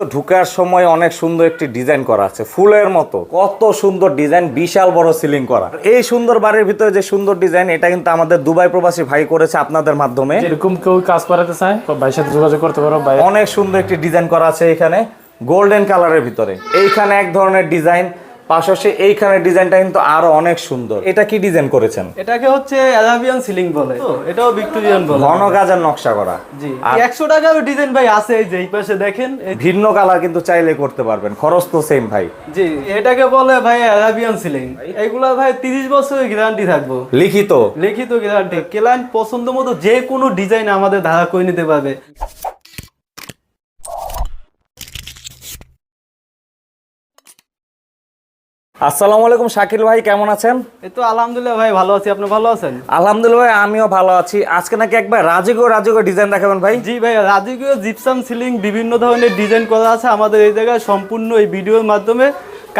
ঢুকার সময় অনেক সুন্দর একটি ডিজাইন করা আছে ফুলের মতো। কত সুন্দর ডিজাইন বিশাল বড় সিলিং করা। এই সুন্দর বাড়ির ভিতরে যে সুন্দর ডিজাইন এটা কিন্তু আমাদের দুবাই প্রবাসী ভাই করেছে আপনাদের মাধ্যমে। এরকম কেউ কাজ করাতে চায় ভাইয়ের সাথে যোগাযোগ করতে পারো ভাই অনেক সুন্দর একটি ডিজাইন করা আছে এখানে গোল্ডেন কালারের ভিতরে। এইখানে এক ধরনের ডিজাইন পাশাপাশি এইখানে ডিজাইনটা কিন্তু আরও অনেক সুন্দর। এটা কি ডিজাইন করেছেন? এটাকে হচ্ছে অ্যারাবিয়ান সিলিং বলে। তো এটাও ভিক্টোরিয়ান বলে। ঘন গাজার নকশা করা। জি আর একশো টাকার ডিজাইন ভাই আছে এই যে এই পাশে দেখেন ভিন্ন কালার কিন্তু চাইলে করতে পারবেন। খরচ তো সেম ভাই। জি এটাকে বলে ভাই অ্যারাবিয়ান সিলিং এগুলা ভাই তিরিশ বছরের গ্যারান্টি থাকব। লিখিত। লিখিত গ্যারান্টি ক্লায়েন্ট পছন্দ মতো যে কোনো ডিজাইন আমাদের ধারা করে নিতে পারবে। আসসালামু আলাইকুম শাকিল ভাই কেমন আছেন? এই তো আলহামদুলিল্লাহ ভাই ভালো আছি। আপনি ভালো আছেন? আলহামদুলিল্লাহ ভাই, আমিও ভালো আছি। আজকে নাকি একবার রাজিগো রাজিগো ডিজাইন দেখাবেন ভাই? জি ভাই রাজকীয় জিপসাম সিলিং বিভিন্ন ধরনের ডিজাইন করা আছে। আমাদের এই জায়গায় সম্পূর্ণ এই ভিডিওর মাধ্যমে।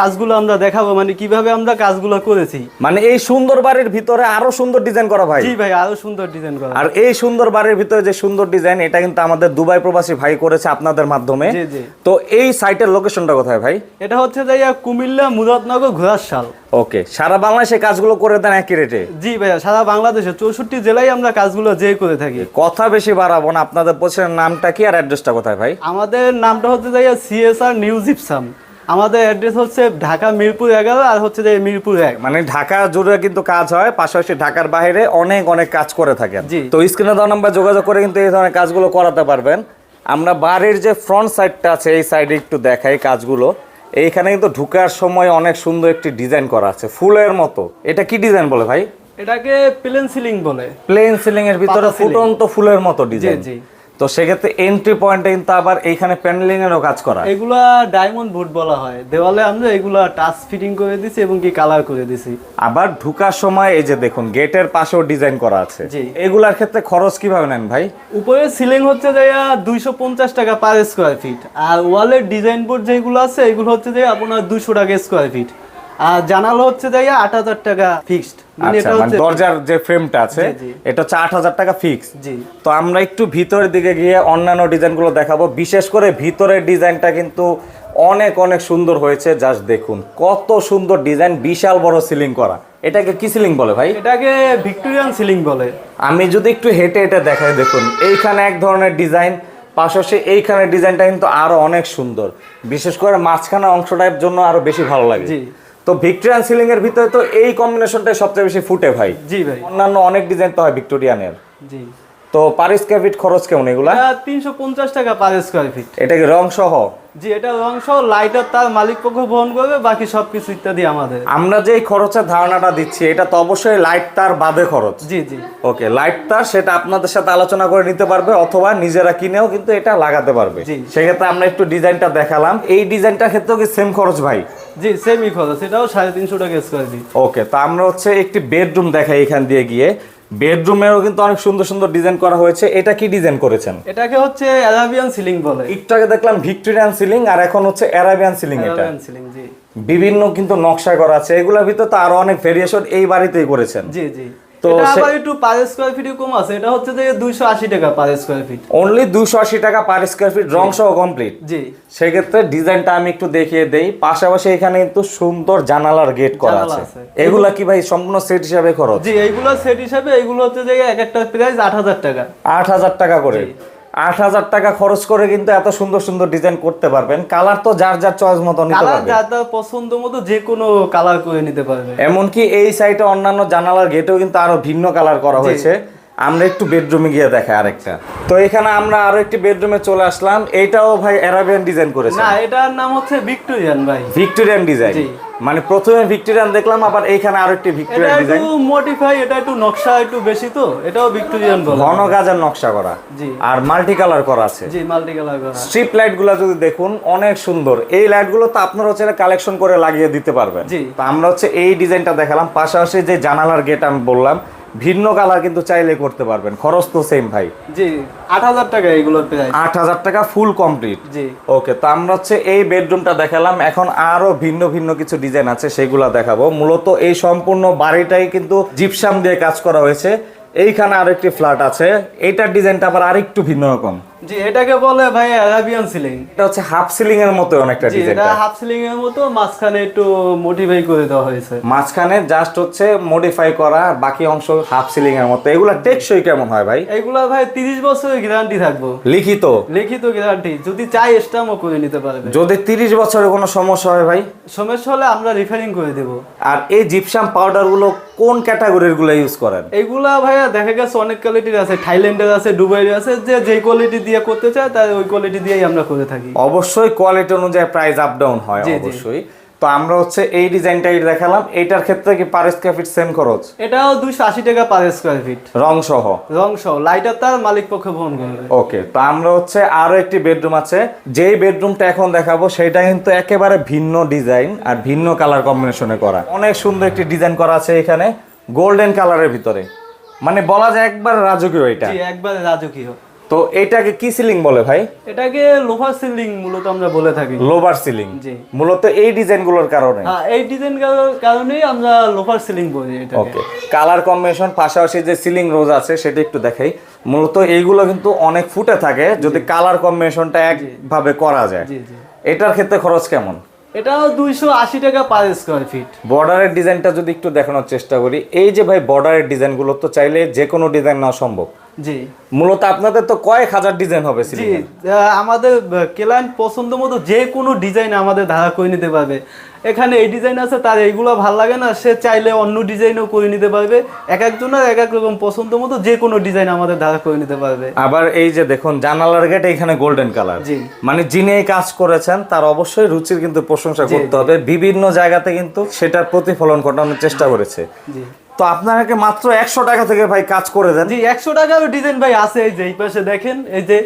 কাজগুলো আমরা দেখাবো মানে কীভাবে আমরা কাজগুলো করেছি। মানে এই সুন্দর বাড়ির ভিতরে আরও সুন্দর ডিজাইন করা ভাই। জি ভাই আরও সুন্দর ডিজাইন করা। আর এই সুন্দর বাড়ির ভিতরে যে সুন্দর ডিজাইন এটা কিন্তু আমাদের দুবাই প্রবাসী ভাই করেছে আপনাদের মাধ্যমে। জি, জি। তো এই সাইটের লোকেশনটা কোথায় ভাই? এটা হচ্ছে যাইয়া কুমিল্লা মুরাদনগর ঘোড়াশাল ওকে সারা বাংলাদেশে কাজগুলো করে দেন একই রেটে জি ভাইয়া সারা বাংলাদেশে চৌষট্টি জেলায় আমরা কাজগুলো যে করে থাকি। কথা বেশি বাড়াবো না আপনাদের পোস্টের নামটা কি আর অ্যাড্রেসটা কোথায় ভাই? আমাদের নামটা হচ্ছে যে সিএসআর নিউ জিপসাম আমাদের অ্যাড্রেস হচ্ছে ঢাকা মিরপুর এগারো আর হচ্ছে যে মিরপুর এক। মানে ঢাকা জুড়ে কিন্তু কাজ হয় পাশাপাশি ঢাকার বাইরে অনেক অনেক কাজ করে থাকেন। জি। তো স্ক্রিনে দেওয়া নাম্বার যোগাযোগ করে কিন্তু এই ধরনের কাজগুলো করাতে পারবেন। আমরা বাড়ির যে ফ্রন্ট সাইডটা আছে এই সাইডে একটু দেখাই কাজগুলো। এইখানে কিন্তু ঢুকার সময় অনেক সুন্দর একটি ডিজাইন করা আছে ফুলের মতো। এটা কি ডিজাইন বলে ভাই? এটাকে প্লেন সিলিং বলে। প্লেন সিলিং এর ভিতরে ফুটন্ত ফুলের মতো ডিজাইন জি। তো সেক্ষেত্রে এন্ট্রি পয়েন্টে কিন্তু আবার এইখানে প্যানেলিং এরও কাজ করা। এগুলা ডায়মন্ড বোর্ড বলা হয়। দেওয়ালে আমরা এগুলা টাচ ফিটিং করে দিছি এবং কি কালার করে দিছি। আবার ঢুকার সময় এই যে দেখুন গেটের পাশেও ডিজাইন করা আছে। জি। এগুলার ক্ষেত্রে খরচ কীভাবে নেন ভাই? উপরে সিলিং হচ্ছে যে দুইশো পঞ্চাশ টাকা পার স্কোয়ার ফিট আর ওয়ালের ডিজাইন বোর্ড যেগুলো আছে এগুলো হচ্ছে যে আপনার দুশো টাকা স্কোয়ার ফিট আর জানালা হচ্ছে যে আট হাজার টাকা ফিক্সড মানে আচ্ছা এটা মানে হচ্ছে দরজার যে ফ্রেমটা আছে। এটা হচ্ছে আট হাজার টাকা ফিক্স জি। তো আমরা একটু ভিতরের দিকে গিয়ে অন্যান্য ডিজাইনগুলো দেখাবো। বিশেষ করে ভিতরের ডিজাইনটা কিন্তু অনেক অনেক সুন্দর হয়েছে। জাস্ট দেখুন কত সুন্দর ডিজাইন বিশাল বড় সিলিং করা। এটাকে কি সিলিং বলে ভাই? এটাকে ভিক্টোরিয়ান সিলিং বলে। আমি যদি একটু হেঁটে হেঁটে দেখাই দেখুন এইখানে এক ধরনের ডিজাইন পাশাপাশি এইখানে ডিজাইনটা কিন্তু আরও অনেক সুন্দর। বিশেষ করে মাঝখানে অংশটার জন্য আরও বেশি ভালো লাগে। জি। তো ভিক্টোরিয়ান সিলিং এর ভিতরে তো এই কম্বিনেশনটাই সবচেয়ে বেশি ফুটে ভাই। জি ভাই। অন্যান্য অনেক ডিজাইন তো হয় ভিক্টোরিয়ানের জি। তো পার স্কোয়ার ফিট খরচ কেমন এগুলা? তিনশো পঞ্চাশ টাকা পার স্কোয়ার ফিট এটা কি রং সহ? জি এটা রং সহ লাইটার তার মালিক পক্ষ বহন করবে বাকি সবকিছু ইত্যাদি আমাদের। আমরা যে খরচের ধারণাটা দিচ্ছি এটা তো অবশ্যই লাইট তার বাদে খরচ। জি জি। ওকে লাইট তার সেটা আপনাদের সাথে আলোচনা করে নিতে পারবে অথবা নিজেরা কিনেও কিন্তু এটা লাগাতে পারবে। সেক্ষেত্রে আমরা একটু ডিজাইনটা দেখালাম। এই ডিজাইনটার ক্ষেত্রেও কি সেম খরচ ভাই? জি সেমই খরচ এটাও সাড়ে তিনশো টাকা স্কোয়ার ফিট ওকে তো আমরা হচ্ছে একটি বেডরুম দেখাই এখান দিয়ে গিয়ে। বেডরুমেরও কিন্তু অনেক সুন্দর সুন্দর ডিজাইন করা হয়েছে। এটা কি ডিজাইন করেছেন? এটাকে হচ্ছে অ্যারাবিয়ান সিলিং বলে। একটু আগে দেখলাম ভিক্টোরিয়ান সিলিং আর এখন হচ্ছে অ্যারাবিয়ান সিলিং এটা। সিলিং জি। বিভিন্ন কিন্তু নকশা করা আছে। এগুলোর ভিতরে তো আরও অনেক ভেরিয়েশন এই বাড়িতেই করেছেন। জি জি। তো আবার একটু পার স্কোয়ার ফিট কম আছে। এটা হচ্ছে যে দুইশো আশি টাকা পার স্কোয়ার ফিট অনলি দুশো আশি টাকা পার স্কোয়ার ফিট রং সহ কমপ্লিট জি। সেক্ষেত্রে ডিজাইনটা আমি একটু দেখিয়ে দেই। পাশাপাশি এখানে কিন্তু সুন্দর জানালার গেট করা আছে। এগুলা কি ভাই সম্পূর্ণ সেট হিসাবে খরচ? জি এইগুলো সেট হিসাবে এইগুলো হচ্ছে যে এক একটা প্রাইস আট হাজার টাকা। আট হাজার টাকা করে। আট হাজার টাকা খরচ করে কিন্তু এত সুন্দর সুন্দর ডিজাইন করতে পারবেন। কালার তো যার যার চয়েস মতো নিতে পারবেন পারবে। যার যার পছন্দ মতো যে কোনো কালার করে নিতে পারবেন এমনকি এই সাইটে অন্যান্য জানালার গেটেও কিন্তু আরও ভিন্ন কালার করা হয়েছে। আমরা একটু বেডরুমে গিয়ে দেখাই আরেকটা। তো এখানে আমরা আরও একটি বেডরুমে চলে আসলাম। এটাও ভাই অ্যারাবিয়ান ডিজাইন করেছে না এটার নাম হচ্ছে ভিক্টোরিয়ান ভাই। Victorian design. মানে প্রথমে ভিক্টোরিয়ান দেখলাম আবার এইখানে আরও একটি এটা ভিক্টোরিয়ান একটু মডিফাই এটা একটু নকশা একটু বেশি তো এটাও ভিক্টোরিয়ান বলে। ঘন গাজার নকশা করা। জি। আর মাল্টি কালার করা আছে। জি মাল্টি কালার করা স্ট্রিপ লাইটগুলা যদি দেখুন অনেক সুন্দর। এই লাইটগুলো তো আপনারা হচ্ছে কালেকশন করে লাগিয়ে দিতে পারবেন। জি। তো আমরা হচ্ছে এই ডিজাইনটা দেখালাম। পাশাপাশি যে জানালার গেট আমি বললাম ভিন্ন কালার কিন্তু চাইলে করতে পারবেন। খরচ তো সেম ভাই। জি আট হাজার টাকা এগুলোর প্রাইস আট হাজার টাকা ফুল কমপ্লিট জি। ওকে তো আমরা হচ্ছে এই বেডরুমটা দেখালাম। এখন আরও ভিন্ন ভিন্ন কিছু ডিজাইন আছে সেগুলো দেখাবো। মূলত এই সম্পূর্ণ বাড়িটাই কিন্তু জিপসাম দিয়ে কাজ করা হয়েছে। এইখানে আরেকটি ফ্ল্যাট আছে। এইটার ডিজাইনটা আবার আরেকটু ভিন্ন রকম। জি এটাকে বলে ভাই অ্যারাবিয়ান সিলিং এটা হচ্ছে হাফ সিলিং এর মতো অনেকটা জি এটা হাফ সিলিং এর মতো মাঝখানে একটু মডিফাই করে দেওয়া হয়েছে। মাঝখানে জাস্ট হচ্ছে মডিফাই করা আর বাকি অংশ হাফ সিলিং এর মতো। এগুলা টেকসই কেমন হয় ভাই? এগুলা ভাই তিরিশ বছরের গ্যারান্টি থাকব। লিখিত? লিখিত গ্যারান্টি যদি চাই স্টামও করে নিতে পারবে যদি তিরিশ বছরের কোনো সমস্যা হয় ভাই? সমস্যা হলে আমরা রিফারিং করে দেব। আর এই জিপসাম পাউডারগুলো কোন ক্যাটাগরিরগুলো ইউজ করেন? এইগুলা ভাইয়া দেখা গেছে অনেক কোয়ালিটির আছে। থাইল্যান্ডের আছে দুবাইয়ের আছে যে যে কোয়ালিটি দিয়ে করতে চায় তার ওই কোয়ালিটি দিয়েই আমরা করে থাকি। অবশ্যই কোয়ালিটি অনুযায়ী প্রাইস আপ ডাউন হয়। অবশ্যই। তো আমরা হচ্ছে এই ডিজাইনটাই দেখালাম। এইটার ক্ষেত্রে কি পার স্কয়ার ফিট সেম খরচ? এটাও দুইশো আশি টাকা পার স্কোয়ার ফিট রং সহ? রং সহ। লাইটার তার মালিক পক্ষে বহন করবে। ওকে তো আমরা হচ্ছে আরও একটি বেডরুম আছে। যেই বেডরুমটা এখন দেখাবো সেটা কিন্তু একেবারে ভিন্ন ডিজাইন আর ভিন্ন কালার কম্বিনেশনে করা। অনেক সুন্দর একটি ডিজাইন করা আছে এখানে গোল্ডেন কালারের ভিতরে। মানে বলা যায় একবার রাজকীয় এটা। জি একবারে রাজকীয়। তো এটাকে কি সিলিং বলে ভাই? এটাকে লোফার সিলিং মূলত আমরা বলে থাকি। লোভার সিলিং জি। মূলত এই ডিজাইনগুলোর কারণে। হ্যাঁ এই ডিজাইন কারণেই আমরা লোফার সিলিং বলি এটাকে। ওকে কালার কম্বিনেশন পাশাপাশি যে সিলিং রোজ আছে সেটা একটু দেখাই। মূলত এইগুলো কিন্তু অনেক ফুটে থাকে যদি কালার কম্বিনেশনটা একভাবে করা যায়। জি জি। এটার ক্ষেত্রে খরচ কেমন? এটাও দুইশো আশি টাকা পার স্কোয়ার ফিট বর্ডারের ডিজাইনটা যদি একটু দেখানোর চেষ্টা করি এই যে ভাই বর্ডারের ডিজাইনগুলো তো চাইলে যে কোনো ডিজাইন নেওয়া সম্ভব। জি। মূলত আপনাদের তো কয়েক হাজার ডিজাইন হবে জি আমাদের ক্লায়েন্ট পছন্দ মতো যে কোনো ডিজাইন আমাদের ধারা করে নিতে পারবে। এখানে এই ডিজাইন আছে তার এইগুলো ভালো লাগে না সে চাইলে অন্য ডিজাইনও করে নিতে পারবে। এক একজনের এক এক রকম পছন্দ মতো যে কোনো ডিজাইন আমাদের ধারা করে নিতে পারবে। আবার এই যে দেখুন জানালার গেট এখানে গোল্ডেন কালার জি। মানে যিনি এই কাজ করেছেন তার অবশ্যই রুচির কিন্তু প্রশংসা করতে হবে। বিভিন্ন জায়গাতে কিন্তু সেটার প্রতিফলন ঘটানোর চেষ্টা করেছে। জি। তো আপনাকে মাত্র একশো টাকা থেকে ভাই কাজ করে দেন। জি একশো টাকার ডিজাইন ভাই আছে এই যে এই পাশে দেখেন এই যে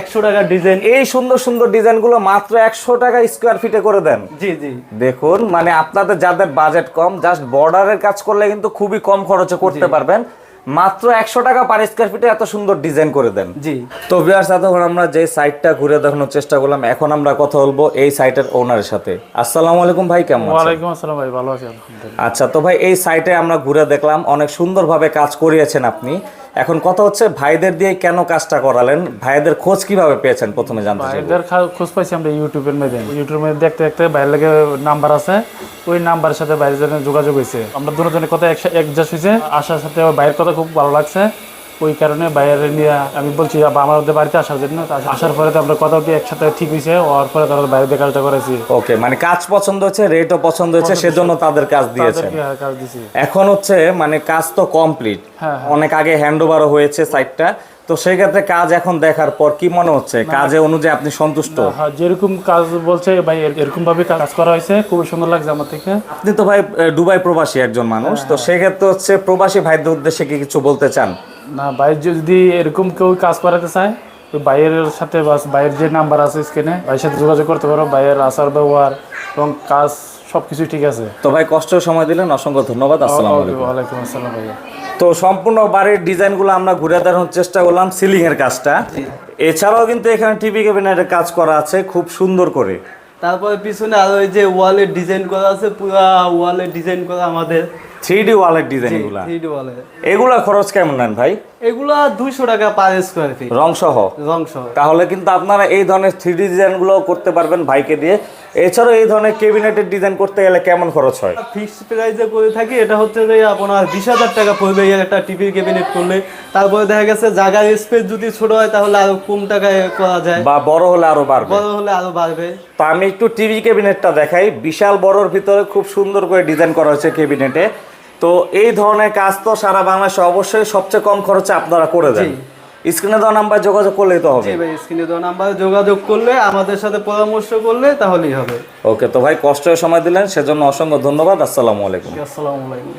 একশো টাকার ডিজাইন এই সুন্দর সুন্দর ডিজাইনগুলো মাত্র একশো টাকা স্কোয়ার ফিটে করে দেন। জি জি। দেখুন মানে আপনাদের যাদের বাজেট কম জাস্ট বর্ডারের কাজ করলে কিন্তু খুবই কম খরচে করতে পারবেন। মাত্র একশো টাকা পার স্কোয়ার ফিটে এত সুন্দর ডিজাইন করে দেন। জি। তো বিয়ার্স এতক্ষণ আমরা যে সাইটটা ঘুরে দেখানোর চেষ্টা করলাম এখন আমরা কথা বলব এই সাইটের ওনারের সাথে। আসসালামু আলাইকুম ভাই কেমন আছেন? ওয়ালাইকুম আসসালাম ভাই ভালো আছি আলহামদুলিল্লাহ। আচ্ছা তো ভাই এই সাইটে আমরা ঘুরে দেখলাম অনেক সুন্দরভাবে কাজ করিয়েছেন আপনি। এখন কথা হচ্ছে ভাইদের দিয়ে কেন কাজটা করালেন? ভাইদের খোঁজ কীভাবে পেয়েছেন? প্রথমে জানতে চাই ভাইদের খোঁজ পাইছি আমরা ইউটিউবের মাধ্যমে ইউটিউবের মধ্যে দেখতে দেখতে ভাইয়ের লাগে নাম্বার আছে। ওই নাম্বারের সাথে ভাইয়ের যোগাযোগ হয়েছে। আমরা দুজনের কথা একজাস্ট হয়েছে। আসার সাথে ভাইয়ের কথা খুব ভালো লাগছে। ওই কারণে বাইরে নিয়ে আমি বলছি আমার ওদের বাড়িতে আসার জন্য। আসার পরে তো আমরা কথা একসাথে ঠিক হয়েছে হওয়ার পরে তারা বাইরে দিয়ে কাজটা করেছি। ওকে মানে কাজ পছন্দ হচ্ছে রেটও পছন্দ হচ্ছে সেজন্য তাদের কাজ দিছি এখন হচ্ছে মানে কাজ তো কমপ্লিট হ্যাঁ, অনেক আগে হ্যান্ড ওভারও হয়েছে সাইটটা তো সেই ক্ষেত্রে কাজ এখন দেখার পর কি মনে হচ্ছে? কাজে অনুযায়ী আপনি সন্তুষ্ট? হ্যাঁ যেরকম কাজ বলছে ভাই এরকম ভাবে কাজ করা হয়েছে খুবই সুন্দর লাগছে আমার থেকে। আপনি তো ভাই দুবাই প্রবাসী একজন মানুষ। তো সেক্ষেত্রে হচ্ছে প্রবাসী ভাইদের উদ্দেশ্যে কি কিছু বলতে চান? না বাইর যদি এরকম কেউ কাজ করাতে চায় ওই বাইরের সাথে বাস বাইরের যে নাম্বার আছে স্ক্রিনে ভাইয়ের সাথে যোগাযোগ করতে পারো। বাইরের আচার ব্যবহার এবং কাজ সবকিছু ঠিক আছে। তো ভাই কষ্ট সময় দিলেন অসংখ্য ধন্যবাদ আসসালামু আলাইকুম। ওয়ালাইকুম আসসালাম ভাইয়া। তো সম্পূর্ণ বাড়ির ডিজাইনগুলো আমরা ঘুরে দেখানোর চেষ্টা করলাম সিলিং এর কাজটা। এছাড়াও কিন্তু এখানে টিভি ক্যাবিনেটের কাজ করা আছে খুব সুন্দর করে। তারপরে পিছনে আরও ওই যে ওয়ালের ডিজাইন করা আছে পুরা ওয়ালের ডিজাইন করা আমাদের থ্রি ডি ওয়ালের ডিজাইনগুলো থ্রি ওয়ালের এগুলা খরচ কেমন নেন ভাই? এগুলা দুইশো টাকা পার স্কোয়ার ফিট রং সহ? রং সহ। তাহলে কিন্তু আপনারা এই ধরনের থ্রি ডি ডিজাইনগুলো করতে পারবেন ভাইকে দিয়ে। এছাড়াও এই ধরনের কেবিনেটের ডিজাইন করতে গেলে কেমন খরচ হয়? ফিক্সড প্রাইসে করে থাকি এটা হচ্ছে যে আপনার বিশ হাজার টাকা পড়বে এই একটা টিভির ক্যাবিনেট করলে। তারপরে দেখা গেছে জায়গার স্পেস যদি ছোট হয় তাহলে আরও কম টাকায় করা যায়। বা বড় হলে আরও বাড়বে। বড় হলে আরও বাড়বে। তো আমি একটু টিভি ক্যাবিনেটটা দেখাই। বিশাল বড়র ভিতরে খুব সুন্দর করে ডিজাইন করা হয়েছে ক্যাবিনেটে তো এই ধরনের কাজ তো সারা বাংলাদেশে অবশ্যই সবচেয়ে কম খরচে আপনারা করে দেন। স্ক্রিনে দেওয়া নাম্বার যোগাযোগ করলেই তো হবে। স্ক্রিনে দেওয়া নাম্বার যোগাযোগ করলে আমাদের সাথে পরামর্শ করলে তাহলেই হবে। ওকে তো ভাই কষ্টের সময় দিলেন সেজন্য অসংখ্য ধন্যবাদ। আসসালামু আলাইকুম। আসসালামু আলাইকুম।